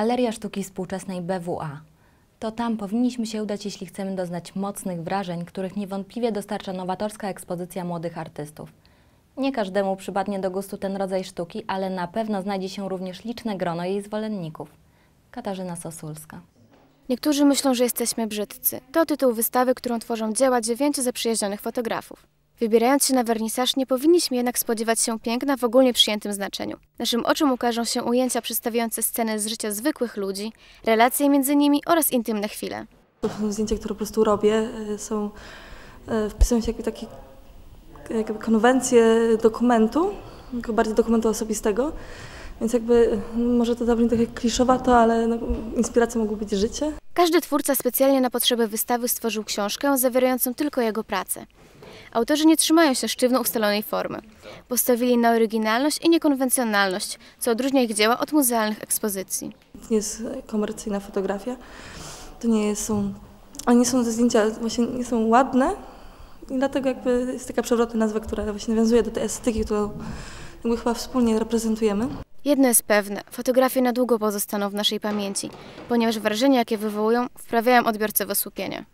Galeria Sztuki Współczesnej BWA. To tam powinniśmy się udać, jeśli chcemy doznać mocnych wrażeń, których niewątpliwie dostarcza nowatorska ekspozycja młodych artystów. Nie każdemu przypadnie do gustu ten rodzaj sztuki, ale na pewno znajdzie się również liczne grono jej zwolenników. Katarzyna Sosulska. Niektórzy myślą, że jesteśmy brzydcy. To tytuł wystawy, którą tworzą dzieła dziewięciu zaprzyjaźnionych fotografów. Wybierając się na wernisaż, nie powinniśmy jednak spodziewać się piękna w ogólnie przyjętym znaczeniu. Naszym oczom ukażą się ujęcia przedstawiające sceny z życia zwykłych ludzi, relacje między nimi oraz intymne chwile. Zdjęcia, które po prostu robię, e, są, e, wpisują się jakby takie jakby konwencje dokumentu, bardziej dokumentu osobistego. Więc jakby m, może to zabrzmi trochę kliszowato, ale no, inspiracją mogło być życie. Każdy twórca specjalnie na potrzeby wystawy stworzył książkę zawierającą tylko jego pracę. Autorzy nie trzymają się sztywno ustalonej formy. Postawili na oryginalność i niekonwencjonalność, co odróżnia ich dzieła od muzealnych ekspozycji. To nie jest komercyjna fotografia, to nie są, ale nie są te zdjęcia, właśnie nie są ładne i dlatego jakby jest taka przewrotna nazwa, która właśnie nawiązuje do tej estetyki, którą jakby chyba wspólnie reprezentujemy. Jedno jest pewne, fotografie na długo pozostaną w naszej pamięci, ponieważ wrażenia, jakie wywołują, wprawiają odbiorcę w osłupienie.